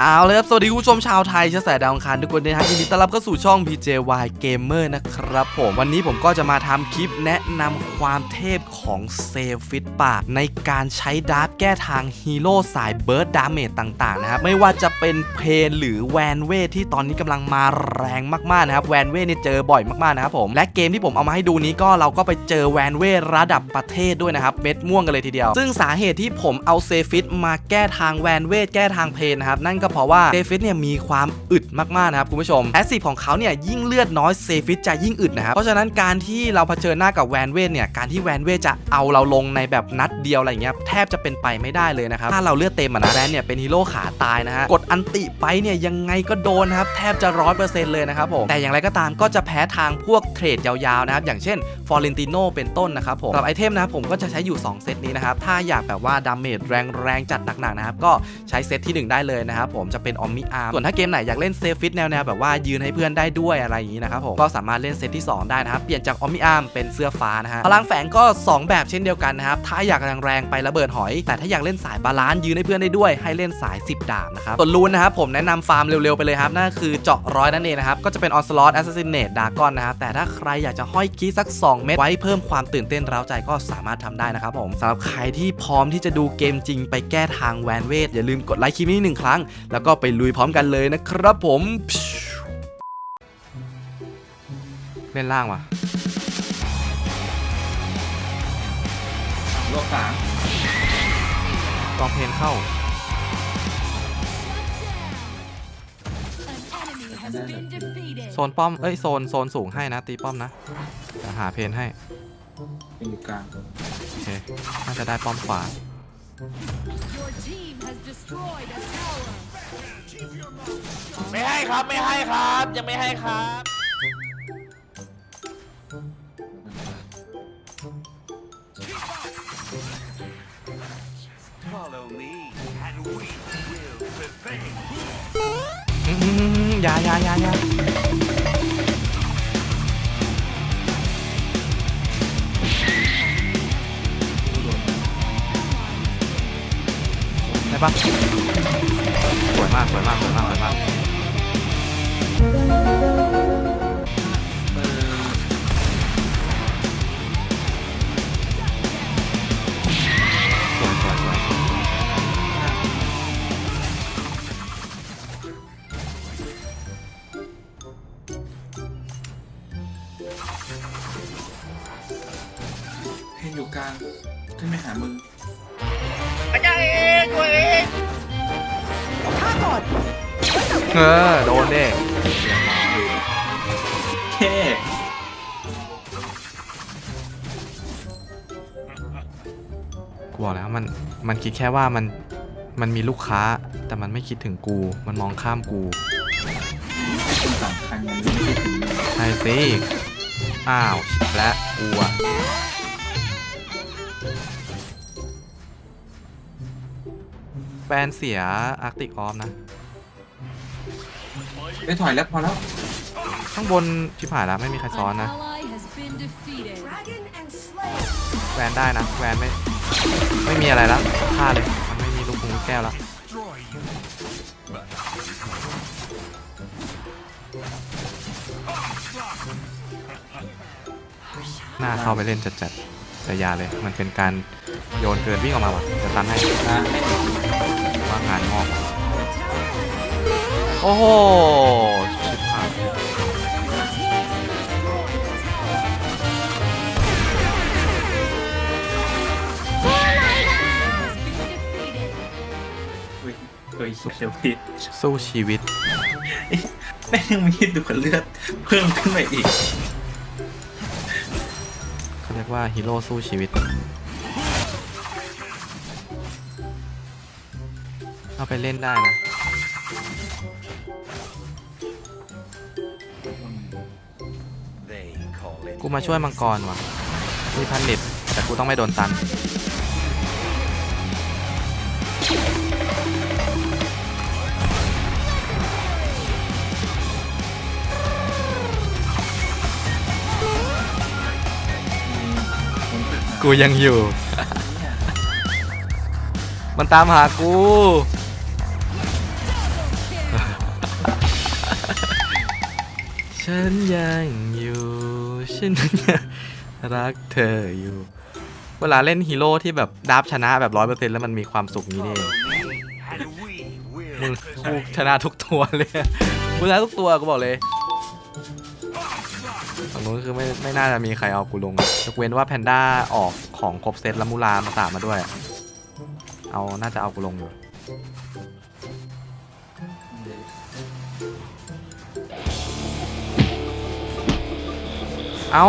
เอาเลยครับ สวัสดีคุณผู้ชมชาวไทยเชื้อสายดาวอังคารทุกคนนะฮะยินดีต้อนรับเข้าสู่ช่อง PJY Gamer นะครับผม วันนี้ผมก็จะมาทำคลิปแนะนำความเทพของเซฟิตปากในการใช้ดาร์ฟแก้ทางฮีโร่สายเบิร์ดดาเมจต่างๆ นะครับ ไม่ว่าจะเป็นเพนหรือแวนเวทที่ตอนนี้กำลังมาแรงมากๆ นะครับ แวนเวทเนี่ยเจอบ่อยมากๆ นะครับผม และเกมที่ผมเอามาให้ดูนี้ก็เราก็ไปเจอแวนเวทระดับประเทศด้วยนะครับเม็ดม่วงกันเลยทีเดียว ซึ่งสาเหตุที่ผมเอาเซฟิตมาแก้ทางแวนเวทแก้ทางเพนนะครับนั่นก็เพราะว่าเซฟิตเนี่ยมีความอึดมากๆนะครับคุณผู้ชมแอสซีฟของเขาเนี่ยยิ่งเลือดน้อยเซฟิตจะยิ่งอึดนะครับเพราะฉะนั้นการที่เราเผชิญหน้ากับแวนเวทเนี่ยการที่แวนเวทจะเอาเราลงในแบบนัดเดียวอะไรเงี้ยแทบจะเป็นไปไม่ได้เลยนะครับถ้าเราเลือดเต็มนะแวนเนี่ยเป็นฮีโร่ขาตายนะฮะกดอันติไปเนี่ยยังไงก็โดนนะครับแทบจะร้อยเปอร์เซ็นต์เลยนะครับผมแต่อย่างไรก็ตามก็จะแพ้ทางพวกเทรดยาวๆนะครับอย่างเช่นฟอร์เรนติโนเป็นต้นนะครับผมสำหรับไอเทมนะครับผมก็จะใช้อยู่ 2 เซตนี้นะครับถ้าอยากแบบว่าดาเมจแรงๆจัดหนักๆนะครับก็ใช้เซตที่ 1 ได้เลยนะครับผมจะเป็นออมมิอาร์ส่วนถ้าเกมไหนอยากเล่นเซฟฟิตแนวๆแบบว่ายืนให้เพื่อนได้ด้วยอะไรอย่างนี้นะครับผมก็สามารถเล่นเซตที่ 2 ได้นะครับเปลี่ยนจากออมมิอาร์มเป็นเสื้อฟ้านะฮะพลังแฝงก็ 2 แบบเช่นเดียวกันนะครับถ้าอยากแรงๆไประเบิดหอย แต่ถ้าอยากเล่นสายบาลานซ์ยืนให้เพื่อนได้ด้วย ให้เล่นสาย 10 ดาบนะครับส่วนรูนนะครับผมแนะนำฟาร์มเร็วๆไปเลยครับนั่นคือเจาะร้อยนั่นเองนะครับก็จะเป็นออ s สล็อตแอสซัสซินเนตดากอนนะครับแต่ถ้าใครอยากจะห้อยคีสัก 2 เม็ดไว้เพิ่มความตื่นเต้นร้าวใจก็สามารถทำได้นะครับผมสำหรับใครที่พร้อมที่จะดูเกมจริงไปแก้ทางแวนเวทอย่าลืมกดไลค์คลิปนี้หนึ่งครั้งแล้วก็ไปลุยพร้อมกันเลยนะครับผมเล่นล่างว่ะโลกสามกองเพลนเข้า An enemy has been defeated. โซนป้อม เอ้ย โซน โซนสูงให้นะ ตีป้อมนะเดี๋ยวหาเพนให้เป็นอยู่กลางโอเค น่าจะได้ป้อมขวา ไม่ให้ครับไม่ให้ครับ ยังไม่ให้ครับอืมอืมอืมอยาอยาอยาอยาได้ปะ สวยมากสวยมากสวยมากสวยมาก เออโดนเด้แค่กูบอกแล้วมันมันคิดแค่ว่ามันมันมีลูกค้า แต่มันไม่คิดถึงกู มันมองข้ามกูคนสำคัญมันไม่ถึงใช่สิอ้าวและกูอะแบนเสียอาร์ติกออฟนะ ไปถอยแล้วพอแล้วข้างบนชิบหายแล้วไม่มีใครซ้อน An นะ ally has been defeated. แวนได้นะแวนไม่ไม่มีอะไรแล้วฆ่าเลย มันไม่มีลูกคุงลูกแก้วแล้วหน้าเข้าไปเล่นจัดๆแต่อยาเลย มันเป็นการโยนเกินวิ่งออกมาว่ะจะตันให้นะว่างานงอกว่ะ โอ้โหชิบหายเฮ้ยเฮ้ยเดี๋ยวพี่สู้ชีวิต แม่งยังมีดูดเลือดเพิ่มขึ้นมาอีก เขาเรียกว่าฮีโร่สู้ชีวิต เอาไปเล่นได้นะ กูมาช่วยมังกรว่ะมีพันเน็ตแต่กูต้องไม่โดนตัน กูยังอยู่ มันตามหากู ฉันยังอยู่ ฉันยังรักเธออยู่ เวลาเล่นฮีโร่ที่แบบดับชนะแบบร้อยเปอร์เซ็นต์แล้วมันมีความสุขนี้นี่เองมึงกูชนะทุกตัวเลยกูชนะทุกตัวกูบอกเลยฝั่งนู้นคือไม่ไม่น่าจะมีใครเอากูลงยกเว้นว่าแพนด้าออกของครบเซตแล้วมูลามาสามมาด้วย เอาน่าจะเอากูลงอยู่ เอา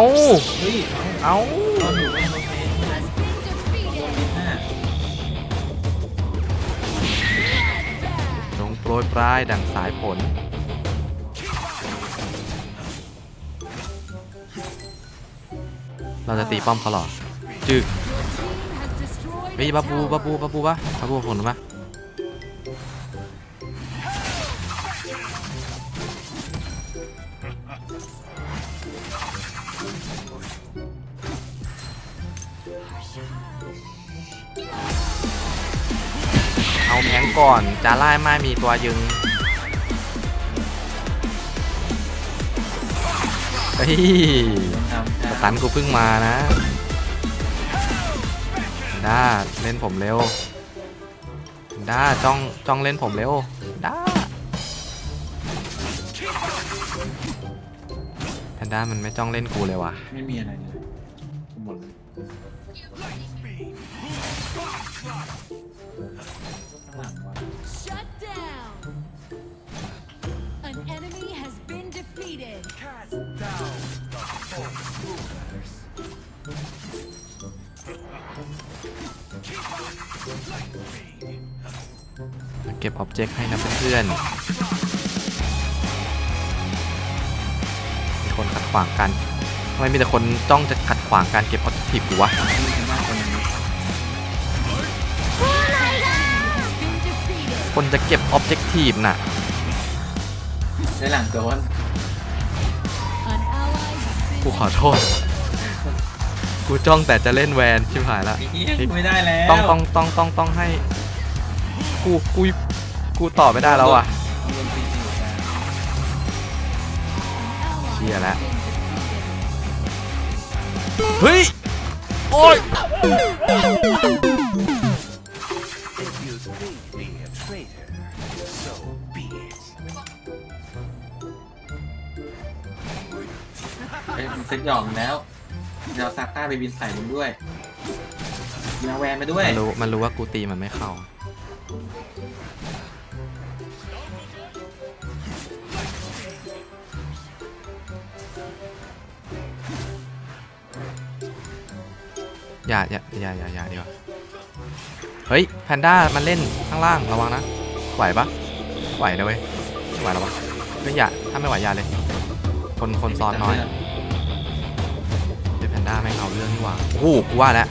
เฮ้ยเอาตอนอยู่ไม่โอเค Has been defeated. ห้าจงโปรยปลายดังสายฝนเราจะตีป้อมเขาหรอจึก Your team has destroyed เฮ้ยบับบูบับบูบับบูปะบับบูผลปะเอา ก่อนจะไล่ไม่มีตัวยึงเฮ้ยทำสตันกูเพิ่งมานะด้าเล่นผมเร็วด้าจ้องจ้องเล่นผมเร็วด้าแพนด้ามันไม่จ้องเล่นกูเลยว่ะไม่มีอะไรเลยหมดเลย ก็บอ็อบเจกต์ให้นะเพื่อนๆมีคนขัดขวางกันทำไมมีแต่คนจ้องจะขัดขวางการเก็บออบเจกต์กูวะไม่มีมากกว่านั้น Has been defeated. คนจะเก็บออบเจกตีฟน่ะได้หลังโดน An ally has been กูขอโทษ กูจ้องแต่จะเล่นแวนชิบหายละไอ้เหี้ยไม่ได้แล้ว ต้องต้องต้องต้องต้องให้ กูกู กูต่อไม่ได้แล้วอะโดนตีอยู่นะ ally เชียร์แล้ว has been defeated. เฮ้ย โอ้ย If you think me a traitor, so be it. เอ้ยมันเซ็ตหยองแล้วเดี๋ยวซาก้าไปบินใส่มึงด้วยมีอาแวนไปด้วย มันรู้มันรู้ว่ากูตีมันไม่เข้า อย่าอย่าอย่าอย่าอย่าดีกว่าเฮ้ยแพนด้ามันเล่นข้างล่างระวังนะไหวปะไหวนะเว้ยไหวแล้วปะไม่อย่าถ้าไม่ไหวอย่าเลย คนคนซ้อนน้อยเดแพนด้าแม่เอาเรื่องนี่หว่าโอ้โหกูว่าแล้ว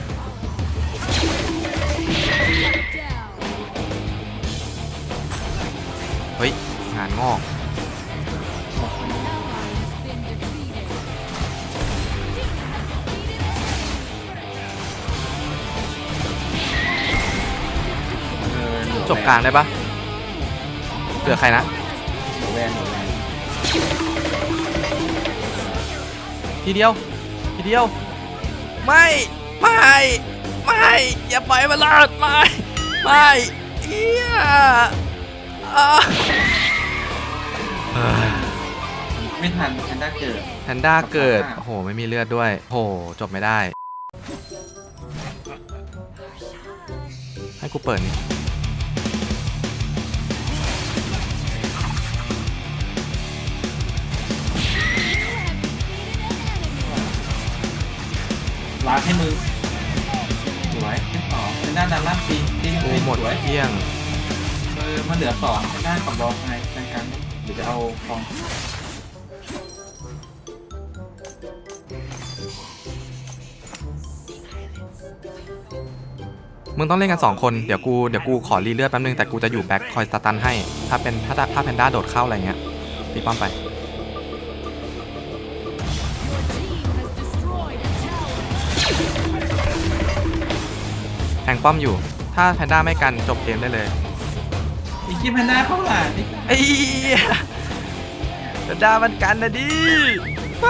เฮ้ยงานงอก จบกลางได้ปะเหลือใครนะแวนเหลือแวนทีเดียว ทีเดียว ไม่ ไม่ ไม่ อย่าปล่อยมันรอดไม่ ไม่เอียอ่าเฮ้ยไม่ทันแพนด้าเกิด แพนด้าเกิด โอ้โห ไม่มีเลือดด้วย โอ้โห จบไม่ได้ ให้กูเปิดนี่ ล้างให้มึงสวยขึ้นต่อแพนด้าดันล่างซีตีกูหมดสวยเที่ยงเออมันเหลือสองแพนด้ากับบอลไงในการเดี๋ยวจะเอาฟองมึงต้องเล่นกัน 2 คน เดี๋ยวกู เดี๋ยวกูขอรีเลือดแป๊บนึง แต่กูจะอยู่แบ็คคอยสตันให้ ถ้าเป็นถ้าถ้าแพนด้าโดดเข้าอะไรเงี้ยตีป้อมไป แทงป้อมอยู่ ถ้าแพนด้าไม่กันจบเกมได้เลยไอ้ที่แพนด้าเข้าหลังนี่ไอ้เหี้ยจะด่ามันกันนะดิไป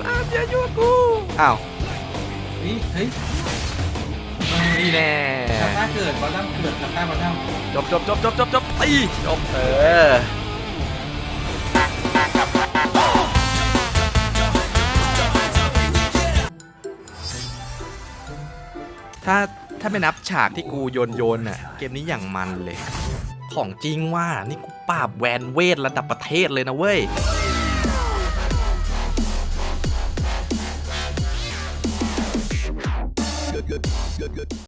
ปาล์มอย่ายุ่งกูอ้าวนี่เฮ้ยนี่แน่ซาต้าเกิดบอลลัมเกิดซาต้าบอลลัมจบจบจบจบจบจบตีจบเออถ้า ถ้าไม่นับฉากที่กูโยนโยนน่ะ เกมนี้อย่างมันเลย ของจริงว่านี่กูปราบแวนเวทระดับประเทศเลยนะเว้ย